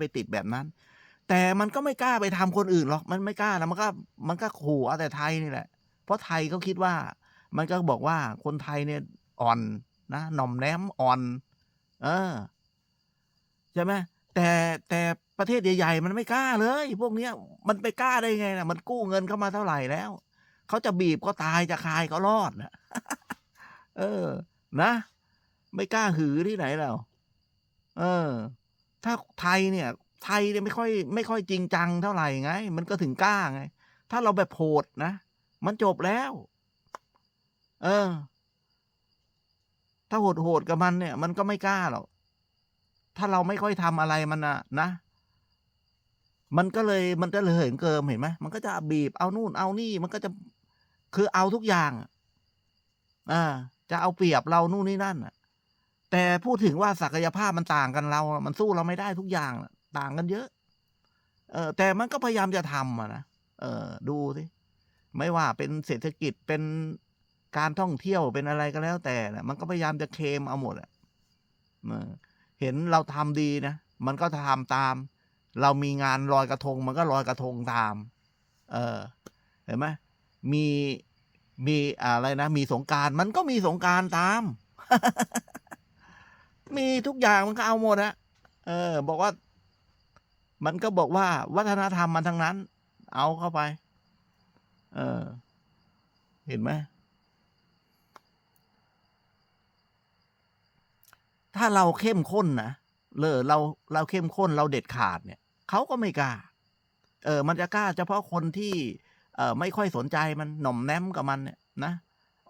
ไปติดแบบนั้น แต่มันก็ไม่กล้าไปทำคนอื่นหรอกมันไม่กล้านะมันก็มันก็ขู่เอาแต่ไทยนี่แหละ เพราะไทยเขาคิดว่า มันก็บอกว่าคนไทยเนี่ยอ่อนนะหน่อมแนมอ่อน เออใช่ไหมแต่แต่ประเทศใหญ่ๆมันไม่กล้าเลย พวกเนี้ยมันไปกล้าได้ไงนะมันกู้เงินเข้ามาเท่าไหร่แล้วเขาจะบีบก็ตายจะคายก็รอดนะเออ นะ ไม่กล้าหือที่ไหนแล้ว เออ ถ้าไทยเนี่ย ไทยเนี่ยไม่ค่อยไม่ค่อยจริงจังเท่าไหร่ไง มันก็ถึงกล้าไง ถ้าเราแบบโหดนะ มันจบแล้ว เออ ถ้าโหดโหดกับมันเนี่ย มันก็ไม่กล้าหรอก ถ้าเราไม่ค่อยทำอะไรมันนะนะ มันก็เลยมันจะเลยเหินเกิมเห็นไหมมันก็จะบีบเอานู่นเอานี่ มันก็จะคือเอาทุกอย่างอ่าจะเอาเปรียบเรานู่นนี่นั่นอะ แต่พูดถึงว่าศักยภาพมันต่างกันเรา มันสู้เราไม่ได้ทุกอย่างต่างกันเยอะ เออแต่มันก็พยายามจะทำอะนะเออ ดูสิไม่ว่าเป็นเศรษฐกิจเป็นการท่องเที่ยวเป็นอะไรก็แล้วแต่นะมันก็พยายามจะเคมเอาหมดอะเออเห็นเราทำดีนะมันก็ทำตาม เรามีงานลอยกระทง มันก็ลอยกระทงตาม เออ เห็นไหมมีมีอะไรนะ มีสงการมันก็มีสงการตาม มีทุกอย่างมันก็เอาหมดอะเออ บอกว่า มันก็บอกว่า วัฒนธรรมมันทั้งนั้น เอาเข้าไป เออ เห็นไหมถ้าเราเข้มข้นนะเลอเราเราเข้มข้นเราเด็ดขาดเนี่ยเขาก็ไม่กล้า เออ มันจะกล้าเฉพาะคนที่ เออไม่ค่อยสนใจมันหน่อมแนมกับมันเนี่ยนะ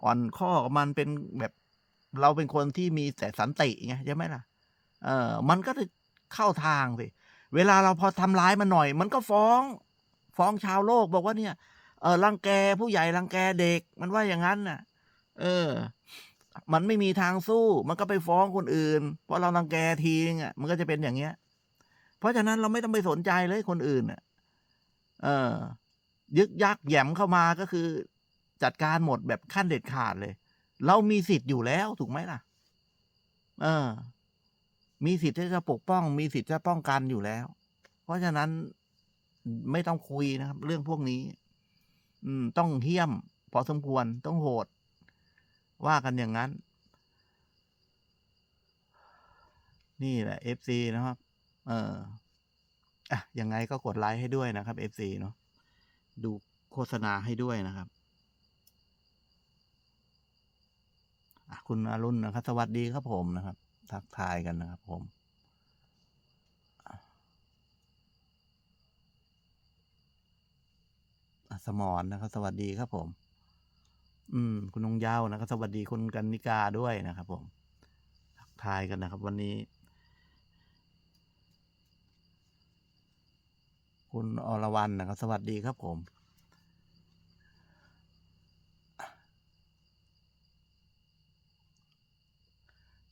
อ่อนข้อกับมันเป็นแบบ เราเป็นคนที่มีแต่สันติไงใช่ไหมล่ะ เออมันก็จะเข้าทางสิเวลาเราพอทำร้ายมันหน่อย มันก็ฟ้อง ฟ้องชาวโลกบอกว่าเนี่ย เออรังแกผู้ใหญ่รังแกเด็ก มันว่าอย่างนั้นน่ะ เออ มันไม่มีทางสู้ มันก็ไปฟ้องคนอื่นเพราะเรารังแกทีนึงอะ มันก็จะเป็นอย่างเงี้ย เพราะฉะนั้นเราไม่ต้องไปสนใจเลยคนอื่นอะ เออ ยึกยักแหยมเข้ามาก็คือ จัดการหมดแบบขั้นเด็ดขาดเลย เรามีสิทธิ์อยู่แล้วถูกไหมล่ะ เออ มีสิทธิ์ที่จะปกป้อง มีสิทธิ์จะป้องกันอยู่แล้ว เพราะฉะนั้นไม่ต้องคุยนะครับ เรื่องพวกนี้ อืม ต้องเหี้ยม พอสมควรต้องโหด ว่ากันอย่างนั้น นี่แหละ FC นะครับ เอออะยังไงก็กดไลค์ให้ด้วยนะครับ FC เนาะดูโฆษณาให้ด้วยนะครับอะ คุณอรุณนะครับ สวัสดีครับผมนะครับ ทักทายกันนะครับผมสมอนนะครับ สวัสดีครับผม อืม คุณนงยาวนะครับ สวัสดีคุณกันนิกาด้วยนะครับผม ทักทายกันนะครับ วันนี้ คุณอรวรรณนะครับ สวัสดีครับผม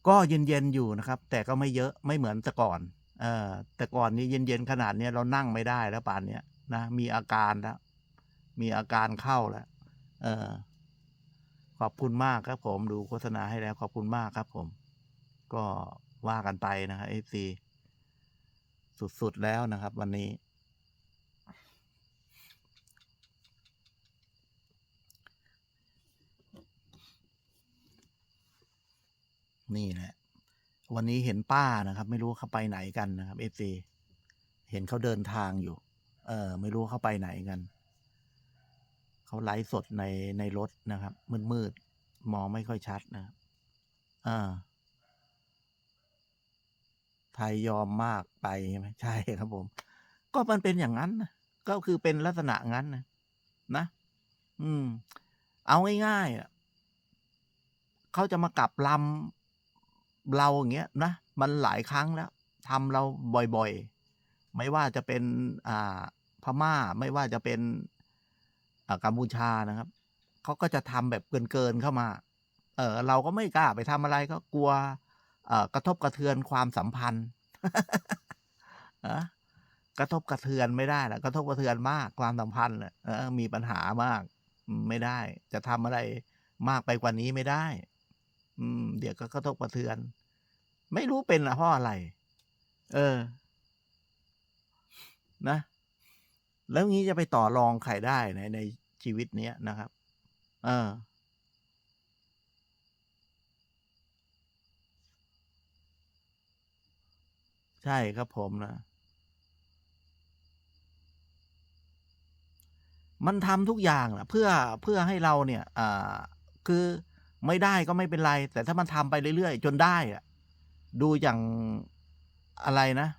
ก็เย็นๆอยู่นะครับ แต่ก็ไม่เยอะไม่เหมือนแต่ก่อนเออแต่ก่อนนี้เย็นๆขนาดเนี้ยเรานั่งไม่ได้แล้วป่านเนี้ยนะมีอาการแล้ว มีอาการเข้าแล้วเออขอบคุณมากครับผมดูโฆษณาให้แล้ว ขอบคุณมากครับผม ก็ว่ากันไปนะครับ FC สุดๆแล้วนะครับ วันนี้ นี่แหละวันนี้เห็นป้านะครับ ไม่รู้เขาไปไหนกันนะครับ FC เห็นเขาเดินทางอยู่ เออ ไม่รู้เขาไปไหนกันเขาไลฟ์สดในในรถนะครับ มืดๆมองไม่ค่อยชัดนะครับอ่าไทยยอมมากไปใช่ไหมใช่ครับผม ก็มันเป็นอย่างนั้นนะก็คือเป็นลักษณะงั้นนะนะอืม เอาง่ายๆอะเขาจะมากลับลำ เราอย่างเงี้ยนะมันหลายครั้งแล้วทำเราบ่อยๆ ไม่ว่าจะเป็นอ่าพม่าไม่ว่าจะเป็นอ่ากัมพูชานะครับเขาก็จะทำแบบเกินๆเข้ามาเออเราก็ไม่กล้าไปทำอะไรก็กลัวเอ่อกระทบกระเทือนความสัมพันธ์อะกระทบกระเทือนไม่ได้ละกระทบกระเทือนมากความสัมพันธ์เออมีปัญหามาก ไม่ได้ จะทำอะไรมากไปกว่านี้ไม่ได้ อืม เดี๋ยวก็กระทบกระเทือน ไม่รู้เป็นอะเพราะอะไร เออ นะ แล้วงี้จะไปต่อรองใครได้ในในชีวิตเนี้ยนะครับ เออ ใช่ครับผมนะมันทำทุกอย่างนะเพื่อเพื่อให้เราเนี่ย อ่า คือ ไม่ได้ก็ไม่เป็นไร แต่ถ้ามันทำไปเรื่อยๆ จนได้อะดูอย่างอะไรนะ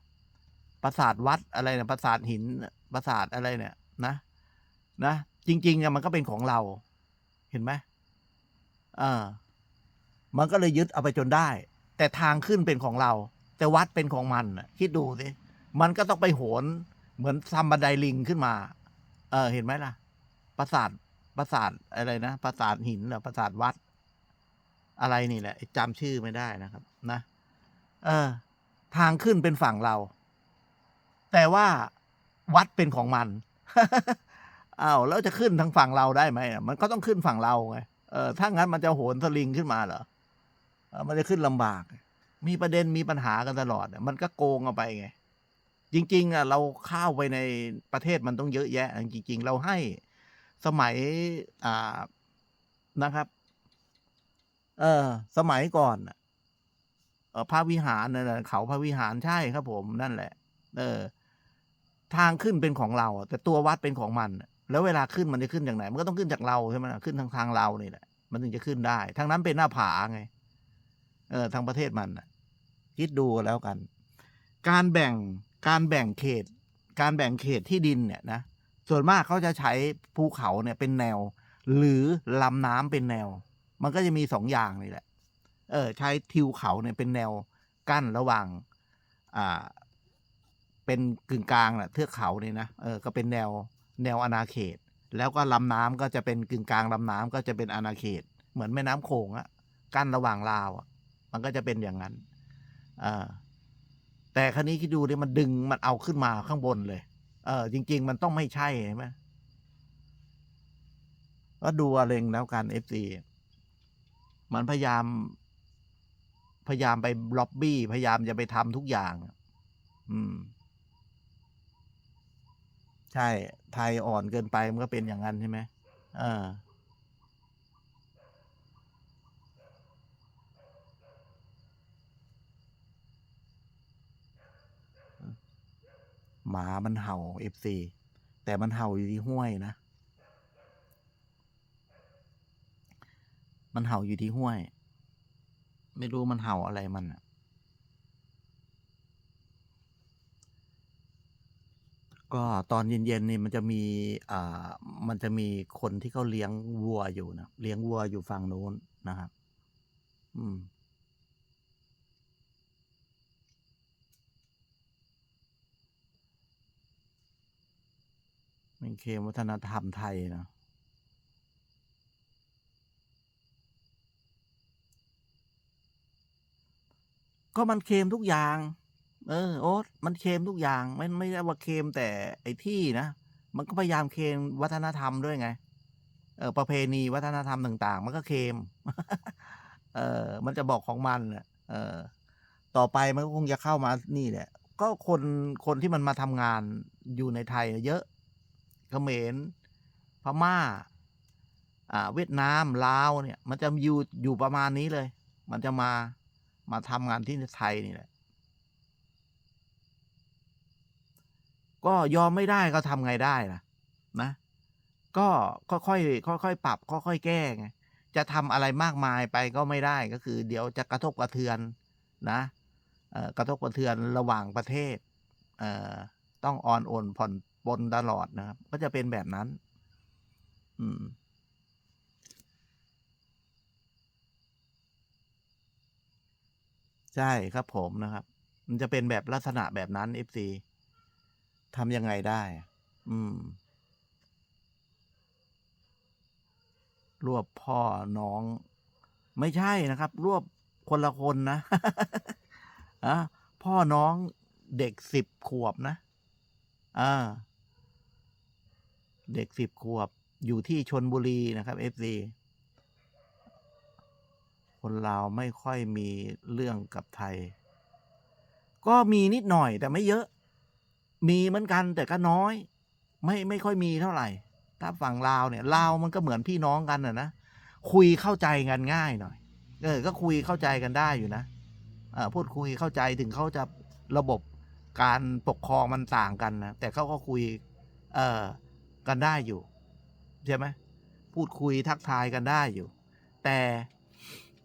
ปราสาทวัดอะไรเนี่ยปราสาทหินปราสาทอะไรเนี่ย นะนะจริงๆอะมันก็เป็นของเรา เห็นไหมเออมันก็เลยยึดเอาไปจนได้ แต่ทางขึ้นเป็นของเรา แต่วัดเป็นของมันน่ะคิดดูสิมันก็ต้องไปโหน เหมือนทำบันไดลิงขึ้นมา เออ เห็นไหมล่ะปราสาทปราสาทอะไรนะปราสาทหินหรือปราสาทวัด อะไรนี่แหละจำชื่อไม่ได้นะครับ นะเออทางขึ้นเป็นฝั่งเรา แต่ว่าวัดเป็นของมันอ้าวแล้วจะขึ้นทางฝั่งเราได้ไหมมันก็ต้องขึ้นฝั่งเราไงเออถ้างั้นมันจะโหนสลิงขึ้นมาเหรอเออมันจะขึ้นลำบาก มีประเด็นมีปัญหากันตลอดมันก็โกงเอาไปไง จริง ๆอะเราเข้าไปในประเทศมันต้องเยอะแยะ จริง ๆ เราให้สมัยอ่านะครับ เออ สมัยก่อนน่ะเออพระวิหารนั่นแหละเขาพระวิหารใช่ครับผมนั่นแหละ เออ ทางขึ้นเป็นของเรา แต่ตัววัดเป็นของมัน แล้วเวลาขึ้นมันจะขึ้นจากไหน มันก็ต้องขึ้นจากเราใช่ไหมขึ้นทางทางเรานี่แหละ มันถึงจะขึ้นได้ ทางนั้นเป็นหน้าผาไง เออ ทางประเทศมันคิดดูแล้วกัน การแบ่งการแบ่งเขต การแบ่งเขตที่ดินเนี่ยนะส่วนมากเขาจะใช้ภูเขาเนี่ยเป็นแนว หรือลำน้ำเป็นแนว มันก็จะมีสองอย่างนี่แหละ เออ ใช้ทิวเขาเนี่ยเป็นแนวกั้นระหว่าง อ่า เป็นกึ่งกลางแหละเทือกเขาเนี่ยนะ เออ ก็เป็นแนวแนวอาณาเขต แล้วก็ลำน้ำก็จะเป็นกึ่งกลางลำน้ำก็จะเป็นอาณาเขต เหมือนแม่น้ำโขงอะกั้นระหว่างลาวอะมันก็จะเป็นอย่างนั้นอ่าแต่ครั้นี้คิดดูดิมันดึงมันเอาขึ้นมาข้างบนเลย เออ จริง ๆ มันต้องไม่ใช่ใช่ไหมก็ดูเอาเองแล้วกันเอฟซี มันพยายาม พยายามไปล็อบบี้ พยายามจะไปทำทุกอย่าง อืม ใช่ ไทยอ่อนเกินไปมันก็เป็นอย่างนั้นใช่ไหมเออหมามันเห่าเอฟซีแต่มันเห่าอยู่ที่ห้วยนะ มันเห่าอยู่ที่ห้วย ไม่รู้มันเห่าอะไรมันอะก็ตอนเย็นๆนี่มันจะมีอ่ามันจะมีคนที่เขาเลี้ยงวัวอยู่นะเลี้ยงวัวอยู่ฝั่งนู้นนะครับ อืม เป็นเคมวัฒนธรรมไทยนะ ก็มันเค็มทุกอย่าง เออ โอ๊ตมันเค็มทุกอย่าง ไมันไม่ได้ว่าเค็มแต่ไอ้ที่นะมันก็พยายามเค็มวัฒนธรรมด้วยไง เออ ประเพณีวัฒนธรรมต่าง ๆ มันก็เค็มเออ มันจะบอกของมันน่ะเออ ต่อไปมันก็คงจะเข้ามานี่แหละ ก็คนคนที่มันมาทำงานอยู่ในไทยเยอะเขมรพม่า อ่า เวียดนามลาวเนี่ย มันจะอยู่อยู่ประมาณนี้เลย มันจะมา มาทำงานที่ไทยนี่แหละ ก็ยอมไม่ได้ก็ทำไงได้ล่ะนะ ก็ค่อยๆค่อยๆปรับค่อยๆแก้ไงจะทำอะไรมากมายไปก็ไม่ได้ก็คือ เดี๋ยวจะกระทบกระเทือนนะกระทบกระเทือนระหว่างประเทศเต้องอ่อนโอนผ่อนปนตลอดนะครับ ก็จะเป็นแบบนั้น อืม ใช่ครับผมนะครับ มันจะเป็นแบบลักษณะแบบนั้น FC ทำยังไงได้ อืม รวบพ่อน้อง ไม่ใช่นะครับ รวบคนละคนนะอะพ่อน้องเด็กสิบขวบนะอาเด็กสิบขวบอยู่ที่ชลบุรีนะครับ FC คนลาวไม่ค่อยมีเรื่องกับไทย ก็มีนิดหน่อยแต่ไม่เยอะ มีเหมือนกันแต่ก็น้อย ไม่ไม่ค่อยมีเท่าไหร่ ถ้าฝั่งลาวเนี่ยลาวมันก็เหมือนพี่น้องกันนะนะคุยเข้าใจกันง่ายหน่อย เออ ก็คุยเข้าใจกันได้อยู่นะอพูดคุยเข้าใจถึงเขาจะระบบการปกครองมันต่างกันนะแต่เขาก็คุย เออกันได้อยู่ ใช่ไหมพูดคุยทักทายกันได้อยู่ แต่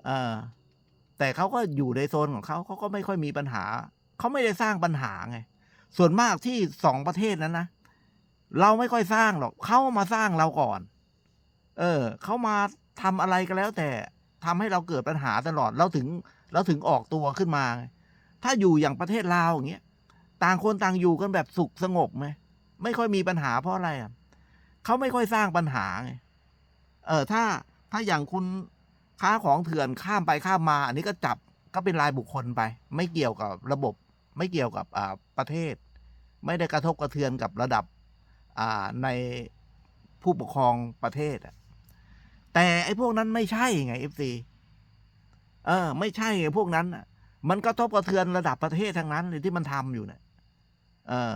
เออแต่เขาก็อยู่ในโซนของเขาเขาก็ไม่ค่อยมีปัญหา เขาไม่ได้สร้างปัญหาไง ส่วนมากที่สองประเทศนั้นนะเราไม่ค่อยสร้างหรอกเขามาสร้างเราก่อน เออเขามาทำอะไรก็แล้ว แต่ทำให้เราเกิดปัญหาตลอดเราถึงเราถึงออกตัวขึ้นมา ถ้าอยู่อย่างประเทศลาวอย่างเงี้ยต่างคนต่างอยู่กันแบบสุขสงบไหมไม่ค่อยมีปัญหาเพราะอะไรอะเขาไม่ค่อยสร้างปัญหาไงเออถ้าถ้าอย่างคุณ ค้าของเถื่อนข้ามไปข้ามมา อันนี้ก็จับก็เป็นรายบุคคลไป ไม่เกี่ยวกับระบบ ไม่เกี่ยวกับประเทศ ไม่ได้กระทบกระเทือนกับระดับในผู้ปกครองประเทศอะแต่ไอ้พวกนั้นไม่ใช่ไงเอฟซีเออ ไม่ใช่ไงพวกนั้นอะมันกระทบกระเทือนระดับประเทศทั้งนั้นเลยที่มันทำอยู่เนี่ยเออ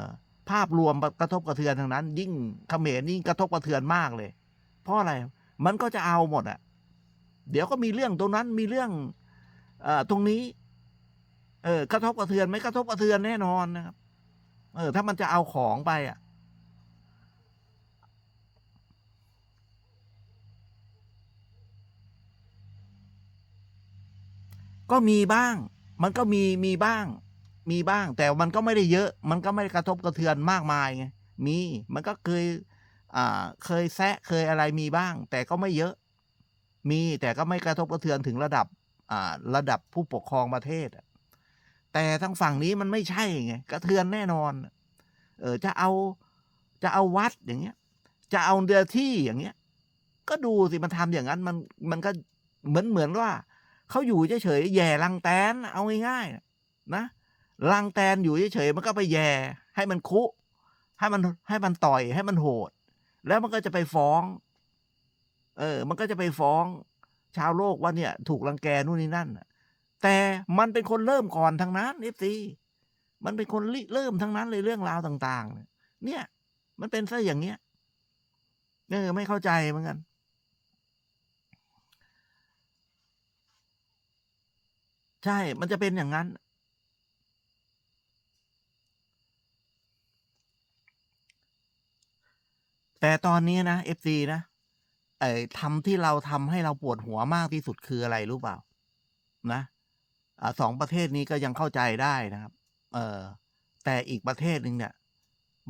ภาพรวมกระทบกระเทือนทั้งนั้น ยิ่งเขมรนี่กระทบกระเทือนมากเลย เพราะอะไร มันก็จะเอาหมดอะ เดี๋ยวก็มีเรื่องตรงนั้นมีเรื่องอตรงนี้ เออกระทบกระเทือนไหมกระทบกระเทือนแน่นอนนะครับ เออ ถ้ามันจะเอาของไปอะ ก็มีบ้าง มันก็มีมีบ้าง มีบ้าง แต่มันก็ไม่ได้เยอะ มันก็ไม่ได้กระทบกระเทือนมากมายไงมีมันก็เคย อ่า เคยแซะเคยอะไรมีบ้าง แต่ก็ไม่เยอะ มีแต่ก็ไม่กระทบกระเทือนถึงระดับระดับผู้ปกครองประเทศ แต่ทางฝั่งนี้มันไม่ใช่ไงกระเทือนแน่นอน เออจะเอาจะเอาวัดอย่างเงี้ย จะเอาเดือที่อย่างเงี้ย ก็ดูสิมันทำอย่างนั้นมันมันก็เหมือนเหมือนว่าเขาอยู่เฉยๆแย่ลังแตนเอาง่ายๆนะลังแตนอยู่เฉยๆมันก็ไปแย่ให้มันคุ ให้มันให้มันต่อยให้มันโหด แล้วมันก็จะไปฟ้อง เออ มันก็จะไปฟ้องชาวโลกว่าเนี่ย ถูกรังแกนู่นนี่นั่นแต่มันเป็นคนเริ่มก่อนทั้งนั้นเอฟซีมันเป็นคนเริ่มทั้งนั้นเลยเรื่องราวต่าง ๆ เนี่ย มันเป็นซะอย่างเงี้ยเออไม่เข้าใจเหมือนกัน ใช่ มันจะเป็นอย่างนั้น แต่ตอนนี้นะ FC นะ ไอ้ทำที่เราทำให้เราปวดหัวมากที่สุดคืออะไรรู้เปล่า นะอ่า2ประเทศนี้ก็ยังเข้าใจได้นะครับ เออแต่อีกประเทศหนึ่งเนี่ย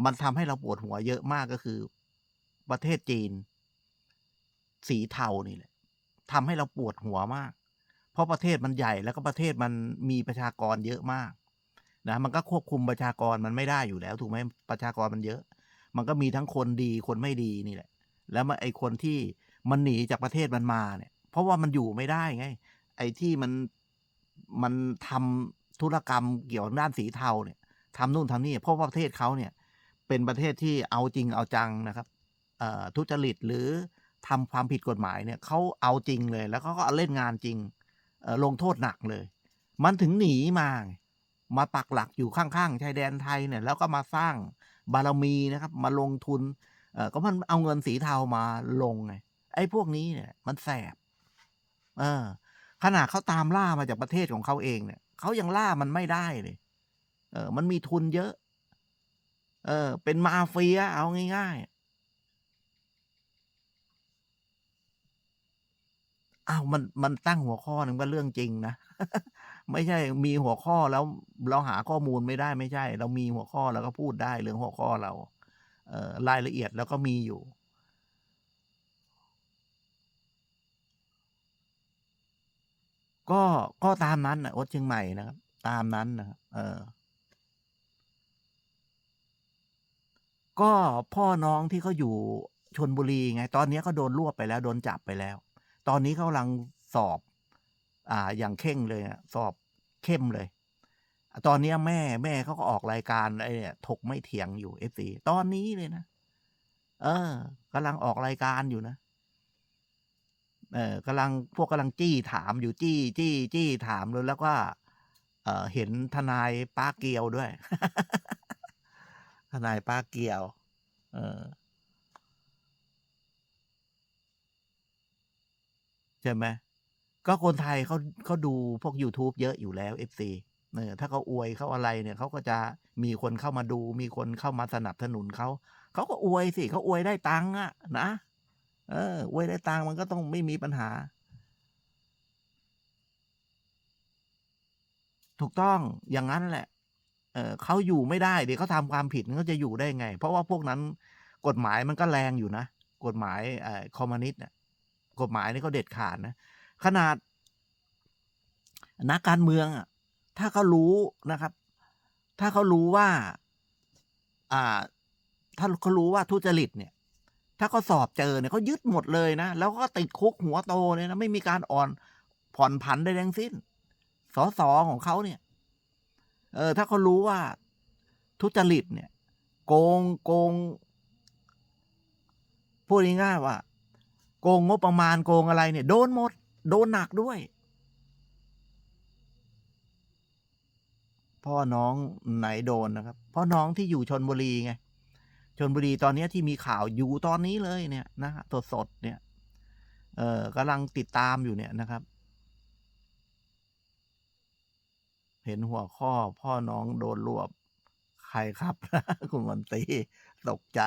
มันทำให้เราปวดหัวเยอะมากก็คือ ประเทศจีน สีเทานี่แหละทำให้เราปวดหัวมาก เพราะประเทศมันใหญ่แล้วก็ประเทศมันมีประชากรเยอะมาก นะ มันก็ควบคุมประชากรมันไม่ได้อยู่แล้ว ถูกไหมประชากรมันเยอะ มันก็มีทั้งคนดีคนไม่ดีนี่แหละ แล้วมันไอคนที่มันหนีจากประเทศมันมาเนี่ย เพราะว่ามันอยู่ไม่ได้ไง ไอ้ที่มันมันทำธุรกรรมเกี่ยวกับด้านสีเทาเนี่ยทำนู่นทำนี่เพราะว่าประเทศเขาเนี่ย เป็นประเทศที่เอาจริงเอาจังนะครับทุจริตหรือทำความผิดกฎหมายเนี่ยเขาเอาจริงเลย แล้วเขาก็เล่นงานจริงลงโทษหนักเลย มันถึงหนีมามาปักหลักอยู่ข้างๆชายแดนไทยเนี่ย แล้วก็มาสร้างบารมีนะครับ มาลงทุน เออก็มันเอาเงินสีเทามาลงไงไอ้พวกนี้เนี่ย มันแสบ เออ ขนาดเขาตามล่ามาจากประเทศของเขาเองเนี่ยเขายังล่ามันไม่ได้เลย เออ มันมีทุนเยอะ เออ เป็นมาเฟียเอาง่ายๆอ้าวมันมันตั้งหัวข้อหนึ่งว่าเรื่องจริงนะไม่ใช่มีหัวข้อแล้วเราหาข้อมูลไม่ได้ไม่ใช่ เรามีหัวข้อเราก็พูดได้เรื่องหัวข้อเรา รายละเอียดเราก็มีอยู่ ก็ก็ตามนั้นนะโอ๊ตเชียงใหม่นะครับ ตามนั้นนะครับเออ ก็พ่อน้องที่เขาอยู่ชลบุรีไง ตอนนี้เขาโดนรวบไปแล้ว โดนจับไปแล้ว ตอนนี้เขากำลังสอบ อ่า อย่างเคร่งเลยอะสอบเข้มเลย ตอนนี้แม่แม่เขาก็ออกรายการไอ้เนี่ยถกไม่เถียงอยู่ FC ตอนนี้เลยนะ เออกำลังออกรายการอยู่นะ เออกำลังพวกกำลังจี้ถามอยู่จี้จี้จี้ถามเลยแล้วก็เอ่อเห็นทนายป๊าเกียวด้วย ทนายป้าเกียว เออใช่ไหมก็คนไทยเขาเขาดูพวก YouTube เยอะอยู่แล้ว FC เออ ถ้าเขาอวยเขาอะไรเนี่ยเขาก็จะมีคนเข้ามาดู มีคนเข้ามาสนับสนุนเขาเขาก็อวยสิเขาอวยได้ตังค์อะนะเอออวยได้ตังค์มันก็ต้องไม่มีปัญหา ถูกต้องอย่างนั้นแหละ เออเขาอยู่ไม่ได้เดี๋ยวเขาทำความผิดเขาจะอยู่ได้ไง เพราะว่าพวกนั้นกฎหมายมันก็แรงอยู่นะกฎหมายเอ่อคอมมิวนิสต์กฎหมายนี่เขาเด็ดขาดนะขนาดนักการเมืองอะ ถ้าเขารู้นะครับ ถ้าเขารู้ว่า อ่า ถ้าเขารู้ว่าทุจริตเนี่ย ถ้าเขาสอบเจอเนี่ยเขายึดหมดเลยนะ แล้วก็ติดคุกหัวโตเลยนะ ไม่มีการอ่อนผ่อนผันใดทั้งสิ้น สอสอของเขาเนี่ย เออ ถ้าเขารู้ว่าทุจริตเนี่ย โกงโกงพูดง่ายๆว่า โกงงบประมาณโกงอะไรเนี่ย โดนหมด โดนหนักด้วย พ่อน้องไหนโดนนะครับ พ่อน้องที่อยู่ชนบุรีไงชนบุรีตอนนี้ที่มีข่าวอยู่ตอนนี้เลยเนี่ยนะฮะสดสดๆเนี่ย เออกำลังติดตามอยู่เนี่ยนะครับ เห็นหัวข้อพ่อน้องโดนรวบใครครับคุณมันตรีตกใจ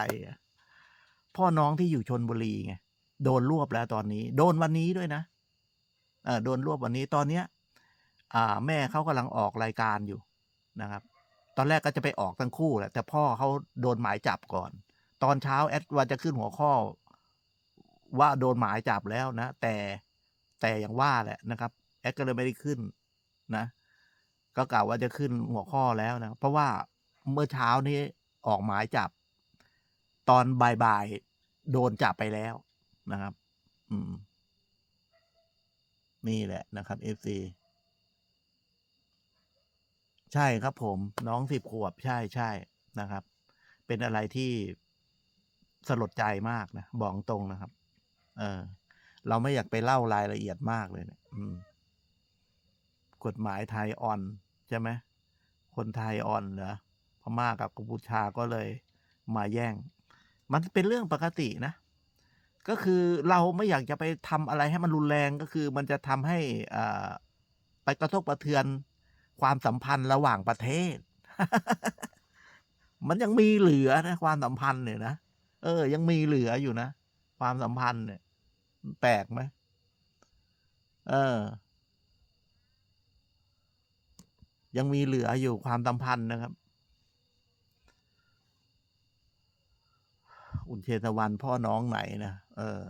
พ่อน้องที่อยู่ชนบุรีไงโดนรวบแล้วตอนนี้ โดนวันนี้ด้วยนะเออโดนรวบวันนี้ตอนเนี้ย อ่า แม่เขากำลังออกรายการอยู่ นะครับ ตอนแรกก็จะไปออกทั้งคู่แหละแต่พ่อเขาโดนหมายจับก่อน ตอนเช้าแอดว่าจะขึ้นหัวข้อ ว่าโดนหมายจับแล้วนะ แต่แต่อย่างว่าแหละนะครับ แอดก็เลยไม่ได้ขึ้นนะ ก็กล่าวว่าจะขึ้นหัวข้อแล้วนะ เพราะว่าเมื่อเช้านี้ออกหมายจับ ตอนบ่ายๆโดนจับไปแล้วนะครับ อืม นี่แหละนะครับเอฟซี ใช่ครับผมน้องสิบขวบใช่ใช่นะครับ เป็นอะไรที่สลดใจมากนะบอกตรงนะครับ เออ เราไม่อยากไปเล่ารายละเอียดมากเลยเนะี่ยกฎหมายไทยอ่อนใช่ไหมคนไทยอ่อนเหรอพม่ากับกัมพูชาก็เลยมาแย่ง มันเป็นเรื่องปกตินะ ก็คือเราไม่อยากจะไปทำอะไรให้มันรุนแรงก็คือ มันจะทำให้อ่าไปกระทบกระเทือน ความสัมพันธ์ระหว่างประเทศ มันยังมีเหลือนะ ความสัมพันธ์เนี่ยนะเออ ยังมีเหลืออยู่นะ ความสัมพันธ์เนี่ยแปลกไหมเออ ยังมีเหลืออยู่ความสัมพันธ์นะครับ อุ่นเชตวันพ่อน้องไหนนะเออ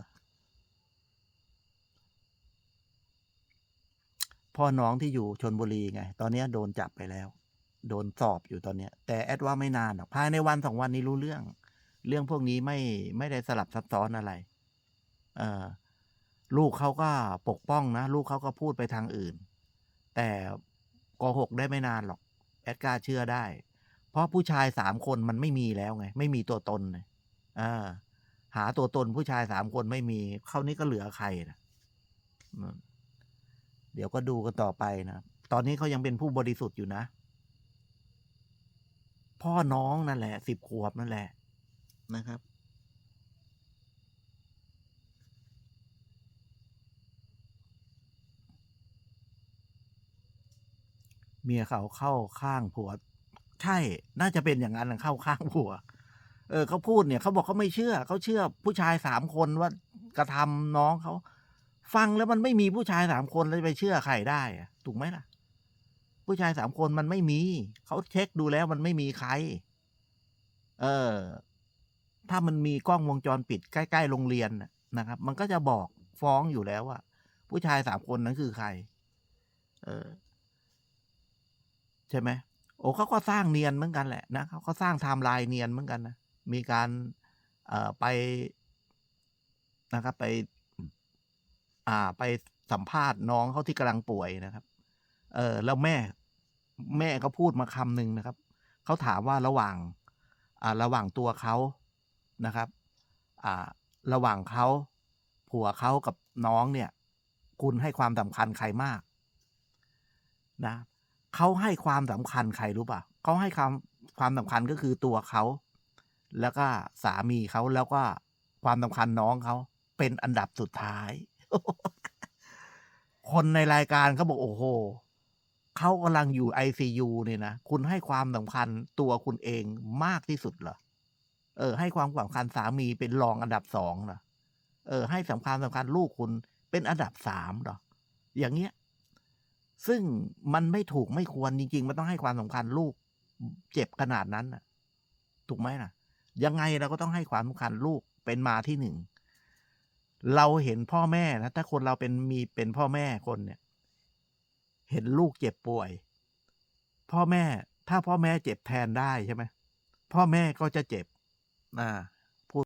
พ่อน้องที่อยู่ชนบุรีไง ตอนนี้โดนจับไปแล้ว โดนสอบอยู่ตอนเนี้ย แต่แอดว่าไม่นานหรอกภายในวันสองวันนี้รู้เรื่อง เรื่องพวกนี้ไม่ไม่ได้สลับซับซ้อนอะไร เออลูกเขาก็ปกป้องนะ ลูกเขาก็พูดไปทางอื่น แต่โกหกได้ไม่นานหรอก แอดกล้าเชื่อได้ เพราะผู้ชายสามคนมันไม่มีแล้วไง ไม่มีตัวตนเลยอ่าหาตัวตนผู้ชายสามคนไม่มี เขานี้ก็เหลือใครนะ เดี๋ยวก็ดูกันต่อไปนะ ตอนนี้เขายังเป็นผู้บริสุทธิ์อยู่นะ พ่อน้องนั่นแหละสิบขวบนั่นแหละนะครับ เมียเขาเข้าข้างผัว ใช่ น่าจะเป็นอย่างนั้นเข้าข้างผัว เออเขาพูดเนี่ยเขาบอกเขาไม่เชื่อ เขาเชื่อผู้ชายสามคนว่ากระทำน้องเขา ฟังแล้วมันไม่มีผู้ชายสามคนแล้วจะไปเชื่อใครได้อะถูกไหมล่ะ ผู้ชายสามคนมันไม่มี เขาเช็คดูแล้วมันไม่มีใคร เออ ถ้ามันมีกล้องวงจรปิดใกล้ ๆ โรงเรียนนะนะครับ มันก็จะบอกฟ้องอยู่แล้วว่า ผู้ชายสามคนนั้นคือใคร เออ ใช่ไหมโอ้เขาก็สร้างเนียนเหมือนกันแหละนะเขาก็สร้างไทม์ไลน์เนียนเหมือนกันนะมีการ เอ่อไปนะครับไป อ่า ไปสัมภาษณ์น้องเขาที่กำลังป่วยนะครับ เออแล้วแม่ แม่ก็พูดมาคำหนึ่งนะครับเขาถามว่าระหว่าง อ่า ระหว่างตัวเขานะครับ อ่า ระหว่างเขาผัวเขากับน้องเนี่ย คุณให้ความสำคัญใครมาก นะเขาให้ความสำคัญใครรู้ป่ะเขาให้ความความสำคัญก็คือตัวเขาแล้วก็สามีเขาแล้วก็ความสำคัญน้องเขาเป็นอันดับสุดท้าย คนในรายการเขาบอก โอ้โหเขากำลังอยู่ไอซียูเนี่ยนะ คุณให้ความสำคัญตัวคุณเองมากที่สุดเหรอ เออ ให้ความสำคัญสามีเป็นรองอันดับสองเหรอ เออ ให้สำคัญสำคัญลูกคุณเป็นอันดับสามเหรอ อย่างเงี้ย ซึ่งมันไม่ถูกไม่ควรจริง ๆ มันต้องให้ความสำคัญลูกเจ็บขนาดนั้นนะถูกไหมนะยังไงเราก็ต้องให้ความสำคัญลูกเป็นมาที่หนึ่ง เราเห็นพ่อแม่นะถ้าคนเราเป็นมีเป็นพ่อแม่คนเนี่ย เห็นลูกเจ็บป่วย พ่อแม่ถ้าพ่อแม่เจ็บแทนได้ใช่ไหมพ่อแม่ก็จะเจ็บอ่า